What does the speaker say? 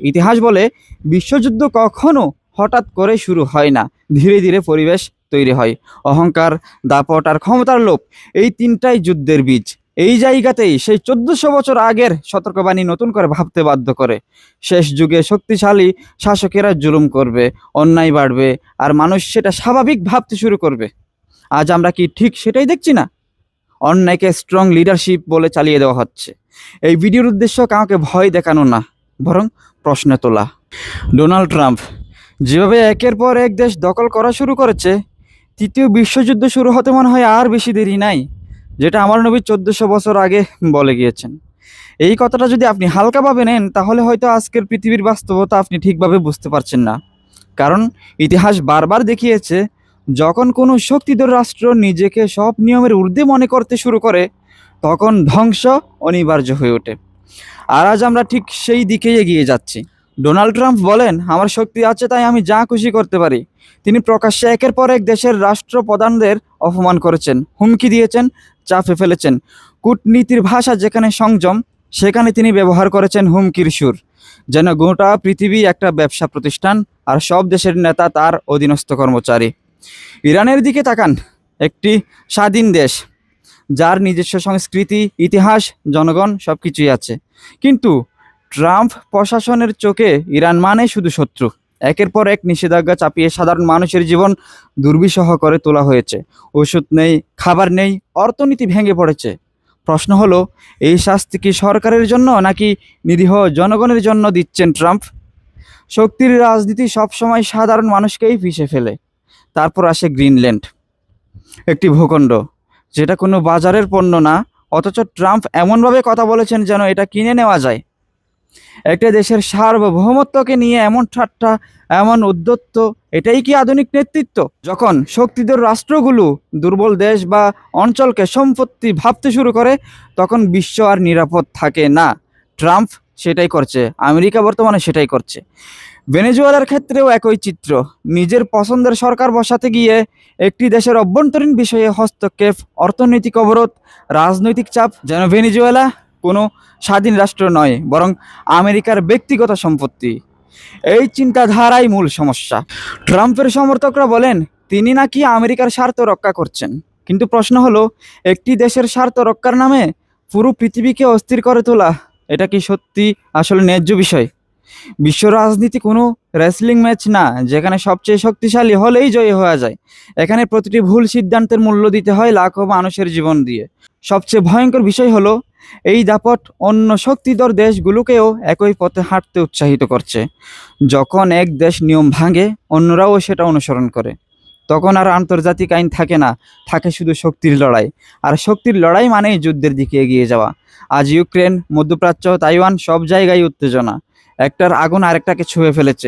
ইতিহাস বলে, বিশ্বযুদ্ধ কখনো হঠাৎ করে শুরু হয় না। ধীরে ধীরে পরিবেশ তৈরি হয়। অহংকার, দাপট আর ক্ষমতার লোভ এই তিনটাই যুদ্ধের বীজ। এই জায়গাতেই সেই চোদ্দশো বছর আগের সতর্কবাণী নতুন করে ভাবতে বাধ্য করে। শেষ যুগে শক্তিশালী শাসকেরা জুলুম করবে, অন্যায় বাড়বে, আর মানুষ সেটা স্বাভাবিক ভাবতে শুরু করবে। আজ আমরা কি ঠিক সেটাই দেখছি না? অন্যায়কে স্ট্রং লিডারশিপ বলে চালিয়ে দেওয়া হচ্ছে। এই ভিডিওর উদ্দেশ্য কাউকে ভয় দেখানো না। বরং প্রশ্ন তোলা। ডোনাল্ড ট্রাম্প, যেভাবে একের পর এক দেশ দখল করা শুরু করেছে, তৃতীয় বিশ্বযুদ্ধ শুরু হতে মনে হয় আর বেশি দেরি নাই যেটা আমার নবী চোদ্দশো বছর আগে বলে গিয়েছেন। এই কথাটা যদি আপনি হালকাভাবে নেন, তাহলে হয়তো আজকের পৃথিবীর বাস্তবতা আপনি ঠিকভাবে বুঝতে পারছেন না। কারণ ইতিহাস বারবার দেখিয়েছে, যখন কোনো শক্তিধর রাষ্ট্র নিজেকে সব নিয়মের ঊর্ধ্বে মনে করতে শুরু করে, তখন ধ্বংস অনিবার্য হয়ে ওঠে। আর আজ আমরা ঠিক সেই দিকেই এগিয়ে যাচ্ছি। ডোনাল্ড ট্রাম্প বলেন, আমার শক্তি আছে, তাই আমি যা খুশি করতে পারি। তিনি প্রকাশ্যে একের পর এক দেশের রাষ্ট্রপ্রধানদের অপমান করেছেন, হুমকি দিয়েছেন, চাপে ফেলেছেন। কূটনীতির ভাষা যেখানে সংযম, সেখানে তিনি ব্যবহার করেছেন হুমকির সুর। যেন গোটা পৃথিবী একটা ব্যবসা প্রতিষ্ঠান, আর সব দেশের নেতা তার অধীনস্থ কর্মচারী। ইরানের দিকে তাকান, একটি স্বাধীন দেশ। যার নিজস্ব সংস্কৃতি, ইতিহাস, জনগণ সব কিছুই আছে। কিন্তু ট্রাম্প প্রশাসনের চোখে ইরান মানে শুধু শত্রু। একের পর এক নিষেধাজ্ঞা চাপিয়ে সাধারণ মানুষের জীবন দুর্বিষহ করে তোলা হয়েছে। ওষুধ নেই, খাবার নেই, অর্থনীতি ভেঙে পড়েছে। প্রশ্ন হলো, এই শাস্তি কি সরকারের জন্য নাকি নিরীহ জনগণের জন্য দিচ্ছেন ট্রাম্প? শক্তির রাজনীতি সবসময় সাধারণ মানুষকেই পিষে ফেলে। তারপর আসে গ্রিনল্যান্ড। একটি ভূখণ্ড। যেটা কোনো বাজারের পণ্য না, অথচ ট্রাম্প এমনভাবে কথা বলেছেন যেন এটা কিনে নেওয়া যায়। একটা দেশের সার্বভৌমত্বকে নিয়ে এমন ঠাট্টা, এমন উদ্যত্ত এটাই কি আধুনিক নেতৃত্ব? যখন শক্তিধর রাষ্ট্রগুলো দুর্বল দেশ বা অঞ্চলকে সম্পত্তি ভাবতে শুরু করে, তখন বিশ্ব আর নিরাপদ থাকে না। ট্রাম্প সেটাই করছে। আমেরিকা বর্তমানে সেটাই করছে। ভেনেজুয়েলার ক্ষেত্রেও একই চিত্র। নিজের পছন্দের সরকার বসাতে গিয়ে একটি দেশের অভ্যন্তরীণ বিষয়ে হস্তক্ষেপ, অর্থনৈতিক অবরোধ, রাজনৈতিক চাপ, যেন ভেনেজুয়েলা কোনো স্বাধীন রাষ্ট্র নয়, বরং আমেরিকার ব্যক্তিগত সম্পত্তি। এই চিন্তাধারাই মূল সমস্যা। ট্রাম্পের সমর্থকরা বলেন, তিনি নাকি আমেরিকার স্বার্থ রক্ষা করছেন। কিন্তু প্রশ্ন হলো, একটি দেশের স্বার্থ রক্ষার নামে পুরো পৃথিবীকে অস্থির করে তোলা এটা কি সত্যি আসলে ন্যায্য বিষয়? বিশ্ব রাজনীতি কোনো রেসলিং ম্যাচ না, যেখানে সবচেয়ে শক্তিশালী হলেই জয়ী হওয়া যায়। এখানে প্রতিটি ভুল সিদ্ধান্তের মূল্য দিতে হয় লাখো মানুষের জীবন দিয়ে। সবচেয়ে ভয়ঙ্কর বিষয় হলো, এই দাপট অন্য শক্তিধর দেশগুলোকেও একই পথে হাঁটতে উৎসাহিত করছে। যখন এক দেশ নিয়ম ভাঙে, অন্যরাও সেটা অনুসরণ করে। তখন আর আন্তর্জাতিক আইন থাকে না, থাকে শুধু শক্তির লড়াই। আর শক্তির লড়াই মানেই যুদ্ধের দিকে এগিয়ে যাওয়া। আজ ইউক্রেন, মধ্যপ্রাচ্য, তাইওয়ান সব জায়গায় উত্তেজনা। একটার আগুন আরেকটাকে ছুঁয়ে ফেলেছে।